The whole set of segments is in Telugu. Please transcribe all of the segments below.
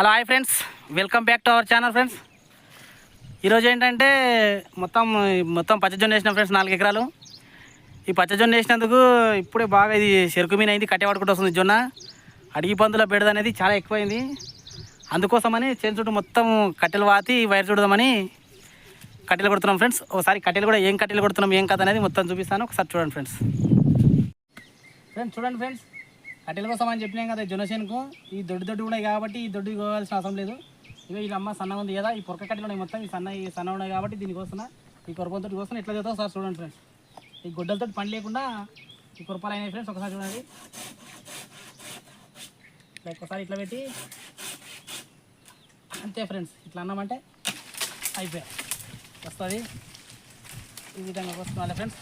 Hello hi friends welcome back to our channel friends ఈరోజు ఏంటంటే మొత్తం మొత్తం పచ్చజొన్న వేసిన ఫ్రెండ్స్ నాలుగు ఎకరాలు. ఈ పచ్చజొన్న వేసినందుకు ఇప్పుడే బాగా ఇది చెరుకు మీన అయింది కట్టె పడుకుంటూ వస్తుంది జొన్న. అడిగి పందుల బెడద అనేది చాలా ఎక్కువైంది. అందుకోసమని చేను చుట్టూ మొత్తం కట్టెలు వాతి వైర్ చూడదామని కట్టెలు కొడుతున్నాం ఫ్రెండ్స్ ఒకసారి కట్టెలు కూడా ఏం కట్టెలు కొడుతున్నాం ఏం కథ అనేది మొత్తం చూపిస్తాను. ఒకసారి చూడండి ఫ్రెండ్స్ ఫ్రెండ్స్ చూడండి ఫ్రెండ్స్ కట్టెల కోసం అని చెప్పినాం కదా జొన్న ఈ దొడ్డు దొడ్డు ఉన్నాయి కాబట్టి ఈ దొడ్డు పోవాల్సిన అవసరం లేదు. ఇక వీళ్ళ అమ్మ సన్నగా ఉంది కదా ఈ పొరక కట్టెలు ఉన్నాయి మొత్తం. ఈ సన్న ఈ సన్న ఉన్నాయి కాబట్టి దీనికోసం ఈ కొరపంతో కోసం ఎట్లా చేద్దాం సార్ చూడండి ఫ్రెండ్స్ ఈ గొడ్డలతో పని లేకుండా ఈ కురపాలు అయినాయి ఫ్రెండ్స్ ఒకసారి చూడండి. ఇట్లా ఒకసారి ఇట్లా పెట్టి అంతే ఫ్రెండ్స్ ఇట్లా అన్నామంటే అయిపోయాయి. వస్తుంది. ఈ విధంగా వస్తుంది ఫ్రెండ్స్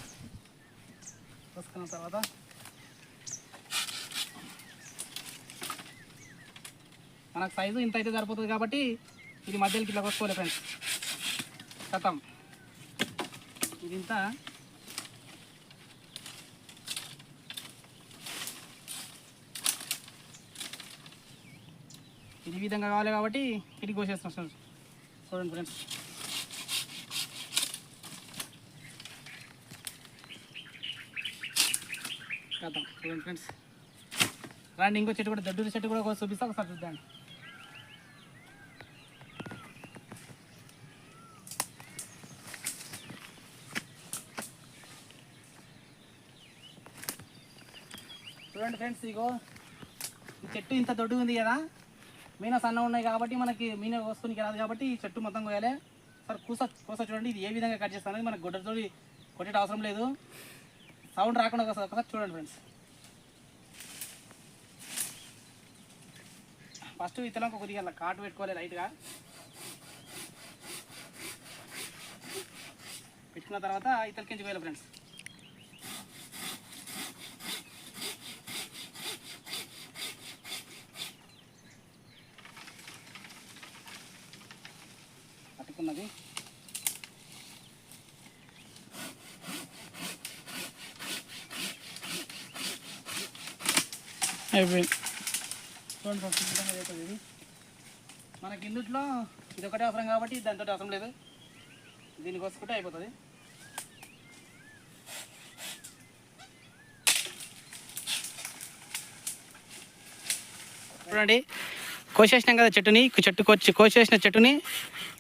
వస్తున్న తర్వాత మనకు సైజు ఇంత అయితే సరిపోతుంది కాబట్టి ఇది మధ్యలోకి ఇట్లా కొట్టుకోలే ఫ్రెండ్స్ కథం. ఇది ఇంత. ఇది విధంగా కావాలి కాబట్టి ఇది కోసేస్తాం సార్ చూడండి ఫ్రెండ్స్ కథం. చూడండి ఫ్రెండ్స్ రండి ఇంకో చెట్టు కూడా దడ్డూరి చెట్టు కూడా ఒకసారి చూపిస్తా ఒకసారి చూద్దాం. ఫ్రెండ్స్ ఇగో ఈ చెట్టు ఇంత దొడ్డు ఉంది కదా మీనా సన్న ఉన్నాయి కాబట్టి మనకి మీనా కోసుకునికి రాదు కాబట్టి ఈ చెట్టు మొత్తం కోయాలి. సార్ కూస కూస చూడండి ఇది ఏ విధంగా కట్ చేస్తాను మనకి గొడ్డతో కొట్టేట అవసరం లేదు. సౌండ్ రాకుండా ఒకసారి ఒకసారి చూడండి ఫ్రెండ్స్. ఫస్ట్ ఇతలకు కొద్దిగా అలా కాటు పెట్టుకోవాలి లైట్గా. పెట్టుకున్న తర్వాత ఇతలకించి పోయాలి ఫ్రెండ్స్. అయిపోయింది చూడండి ఫస్ట్ విధంగా అవుతుంది ఇది మనకి ఇందుట్లో ఇది ఒకటే అవసరం కాబట్టి దాంతో అవసరం లేదు. దీనికి వసుకుంటే అయిపోతుంది. చూడండి. కోసేసినాం కదా చెట్టుని చెట్టు కొచ్చి కోసేసిన చెట్టుని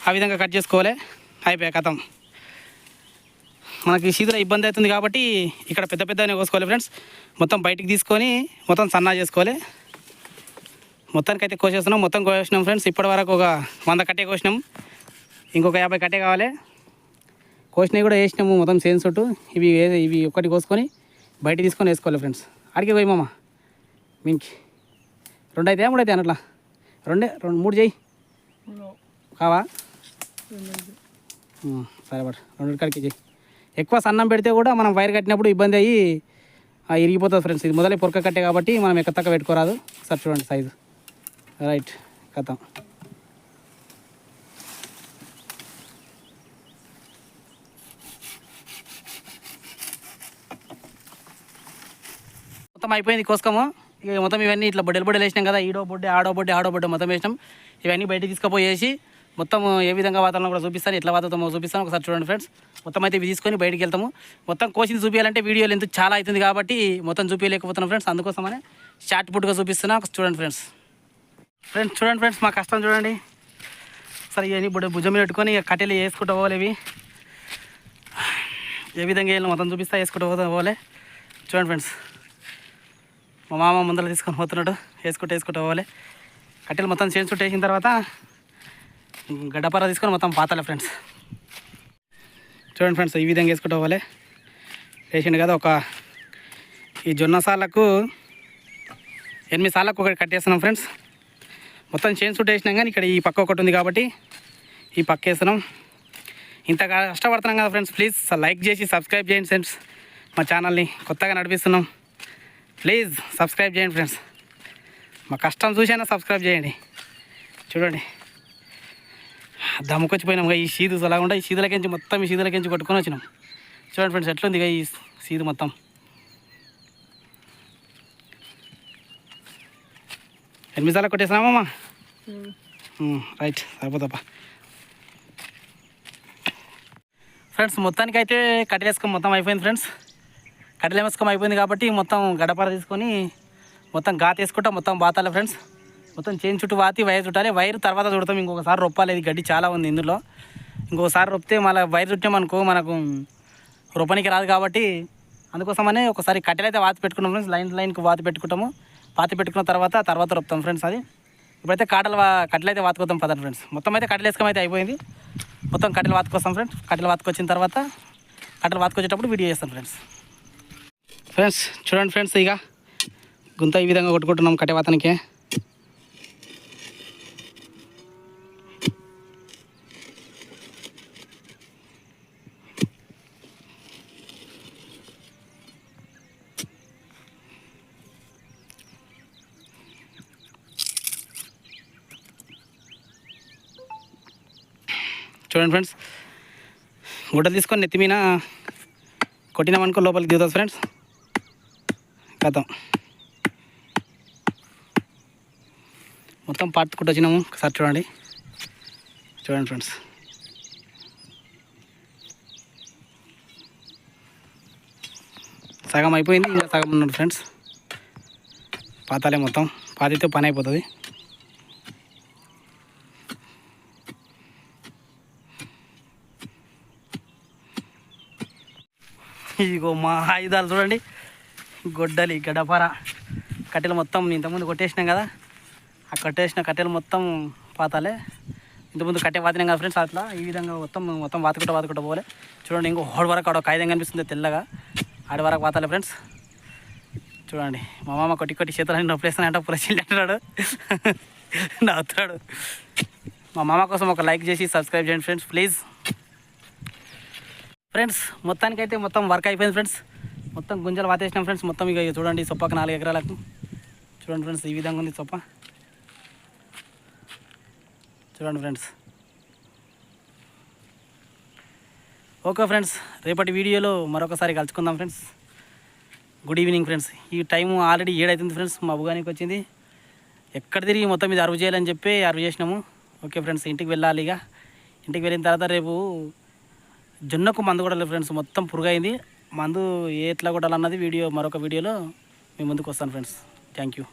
ఆ విధంగా కట్ చేసుకోవాలి. అయిపోయాయి కథం. మనకి శీతల ఇబ్బంది అవుతుంది కాబట్టి ఇక్కడ పెద్ద పెద్దనే కోసుకోవాలి ఫ్రెండ్స్ మొత్తం బయటికి తీసుకొని మొత్తం సన్నా చేసుకోవాలి. మొత్తానికి అయితే కోసేస్తున్నాం మొత్తం కోసేసినాం ఫ్రెండ్స్ ఇప్పటి వరకు ఒక వంద కట్టే కోసినాం. ఇంకొక యాభై కట్టే కావాలి. కోసినవి కూడా వేసినాము మొత్తం సేన్స్ చుట్టూ. ఇవి ఇవి ఒకటి కోసుకొని బయట తీసుకొని వేసుకోవాలి ఫ్రెండ్స్ అడిగి పోయి మామ. మీనికి రెండు అయితే మూడు అయితే అన్నట్లా. రెండే రెండు మూడు చేయి. కావా? సరే బట్ రెండు కాడికి చెయ్యి ఎక్కువ సన్నం పెడితే కూడా మనం వైర్ కట్టినప్పుడు ఇబ్బంది అయ్యి ఆ, ఇరిగిపోతుంది ఫ్రెండ్స్. ఇది మొదలై పొరక కట్టే కాబట్టి మనం ఎక్కతక్క పెట్టుకోరాదు. సార్ చూడండి సైజు. రైట్ కథం. మొత్తం అయిపోయింది కోసుకోము. ఇక మొత్తం ఇవన్నీ ఇట్లా బొడ్డెలు బొడ్డలు వేసినాం కదా ఈడో బొడ్డే ఆడో బొడ్డే ఆడో బొడ్డే మొత్తం వేసినాం. ఇవన్నీ బయటికి తీసుకుపోయేసి మొత్తం ఏ విధంగా వాతావరణం కూడా చూపిస్తాను ఎట్లా వాతావరణం చూపిస్తాను. ఒకసారి చూడండి ఫ్రెండ్స్ మొత్తం అయితే ఇవి తీసుకొని బయటికి వెళ్తాము. మొత్తం కోసింది చూపించాలంటే వీడియో లెంత్ చాలా అవుతుంది కాబట్టి మొత్తం చూపించలేకపోతున్నాం ఫ్రెండ్స్ అందుకోసమనే షార్ట్ పుట్గా చూపిస్తున్నా. చూడండి ఫ్రెండ్స్ ఫ్రెండ్స్ చూడండి ఫ్రెండ్స్ మా కష్టం చూడండి. సరే ఇవన్నీ ఇప్పుడు భుజం మీద పెట్టుకొని ఇక కట్టెలు వేసుకుంటూ పోవాలి ఇవి ఏ విధంగా వెళ్ళిన మొత్తం చూపిస్తా వేసుకుంటూ పోతా పోలే. చూడండి ఫ్రెండ్స్ మా మామ ముందర తీసుకొని పోతున్నాడు. వేసుకుంటూ వేసుకుంటూ పోవాలి కట్టెలు మొత్తం చేయించుకుంటూ వేసిన తర్వాత గడ్డపార తీసుకొని మొత్తం పాతాలి ఫ్రెండ్స్ చూడండి ఫ్రెండ్స్ ఈ విధంగా వేసుకుంటూ పోవాలి వేసిండు కదా ఒక ఈ జొన్న సార్లకు ఎనిమిది సార్లకు ఒకటి కట్టేస్తున్నాం ఫ్రెండ్స్ మొత్తం చైన్ సూట్ వేసినాం కానీ ఇక్కడ ఈ పక్క ఒకటి ఉంది కాబట్టి ఈ పక్క వేస్తున్నాం. ఇంత కష్టపడుతున్నాం కదా ఫ్రెండ్స్ ప్లీజ్ లైక్ చేసి సబ్స్క్రైబ్ చేయండి ఫ్రెండ్స్ మా ఛానల్ని కొత్తగా నడిపిస్తున్నాం. ప్లీజ్ సబ్స్క్రైబ్ చేయండి ఫ్రెండ్స్ మా కష్టం చూసైనా సబ్స్క్రైబ్ చేయండి. చూడండి. దమ్ముకొచ్చిపోయినాం. ఈ సీదు అలాగుండా ఈ సీదులకించి మొత్తం ఈ సీదులకించి కొట్టుకొని వచ్చినాం. చూడండి ఫ్రెండ్స్ ఎట్లుంది ఈ సీదు మొత్తం. ఎనిమిది సార్లు కొట్టేసినామమ్మా రైట్ సరిపోతాపా ఫ్రెండ్స్ మొత్తానికి అయితే కట్టెలేసుకొని మొత్తం అయిపోయింది ఫ్రెండ్స్. కట్టెలేసుకొని అయిపోయింది కాబట్టి మొత్తం గడపర తీసుకొని మొత్తం గాత వేసుకుంటా మొత్తం బాతాలి ఫ్రెండ్స్. మొత్తం చేను చుట్టూ వాతి వైర్ చుట్టాలి. వైర్ తర్వాత చుడతాం. ఇంకొకసారి రొప్పాలి. ఇది గడ్డి చాలా ఉంది ఇందులో. ఇంకొకసారి రొప్పితే మళ్ళీ వైర్ చుట్టామనుకో మనకు రొప్పనికి రాదు కాబట్టి అందుకోసమనే ఒకసారి కట్టెలు అయితే వాతి పెట్టుకున్నాం ఫ్రెండ్స్. లైన్ లైన్కి వాతి పెట్టుకుంటాము. పాతి పెట్టుకున్న తర్వాత తర్వాత రొప్తాం ఫ్రెండ్స్ అది. ఇప్పుడైతే కాటలు కట్టెలు అయితే వాతుకొద్దాం పదండి ఫ్రెండ్స్. మొత్తం అయితే కట్టెలు వేసుకొని అయితే అయిపోయింది. మొత్తం కట్టెలు వాతుకొస్తాం ఫ్రెండ్స్. కట్టెలు వాతుకొచ్చిన తర్వాత కట్టెలు వాతుకొచ్చేటప్పుడు వీడియో చేస్తాం ఫ్రెండ్స్. ఫ్రెండ్స్ చూడండి ఫ్రెండ్స్ ఇక. గుంత ఈ విధంగా కొట్టుకుంటున్నాం కట్టె వాతనికే. చూడండి ఫ్రెండ్స్. గుడ్డ తీసుకొని నెత్తి మీన కొట్టినామనుకో లోపలికి దిగుతుంది ఫ్రెండ్స్. కథం. మొత్తం పాటుకుంటూ వచ్చినాము. ఒకసారి చూడండి. చూడండి ఫ్రెండ్స్. సగం అయిపోయింది ఇంకా సగం ఉన్నాడు ఫ్రెండ్స్. పాతాలే మొత్తం. పాతితో పని అయిపోతుంది. ఇగో మా ఆయుధాలు చూడండి. గొడ్డలి గడపర. కట్టెలు మొత్తం ఇంతకుముందు కొట్టేసినాం కదా. ఆ కట్టేసిన కట్టెలు మొత్తం పాతాలే. ఇంతకుముందు కట్టే వాతినాం కదా ఫ్రెండ్స్ అట్లా ఈ విధంగా మొత్తం మొత్తం వాతుకుంటా వాతుకుంటా పోలే. చూడండి ఇంకో హోడ్ వరకు ఆడ ఒక కాగితం కనిపిస్తుంది తెల్లగా. ఆడి వరకు పాతాలే ఫ్రెండ్స్. చూడండి మా మామ కొట్టి కొట్టి చేతులని అంటే పులసిల్లి అంటున్నాడు. నవ్వుతాడు మా మామ కోసం ఒక లైక్ చేసి సబ్స్క్రైబ్ చేయండి ఫ్రెండ్స్ ప్లీజ్. ఫ్రెండ్స్ మొత్తానికి అయితే మొత్తం వర్క్ అయిపోయింది ఫ్రెండ్స్. మొత్తం గుంజలు వాతేసినాం ఫ్రెండ్స్. మొత్తం ఇక చూడండి సొప్పకు నాలుగు ఎకరాలకు. చూడండి ఫ్రెండ్స్ ఈ విధంగా ఉంది సొప్ప. చూడండి ఫ్రెండ్స్. ఓకే ఫ్రెండ్స్ రేపటి వీడియోలో మరొకసారి కలుసుకుందాం ఫ్రెండ్స్. Good evening friends. ఈ టైము ఆల్రెడీ ఏడైతుంది ఫ్రెండ్స్ మా బుగానికి వచ్చింది. ఎక్కడ తిరిగి మొత్తం ఇది అరువు చేయాలని చెప్పి అరువు చేసినాము. ఓకే ఫ్రెండ్స్ ఇంటికి వెళ్ళాలి ఇక. ఇంటికి వెళ్ళిన తర్వాత రేపు జొన్నకు మందు కూడా లేదు ఫ్రెండ్స్ మొత్తం పురుగైంది. మందు ఏ ఎట్లా కొట్టాలన్నది వీడియో మరొక వీడియోలో మీ ముందుకు వస్తాను ఫ్రెండ్స్. Thank you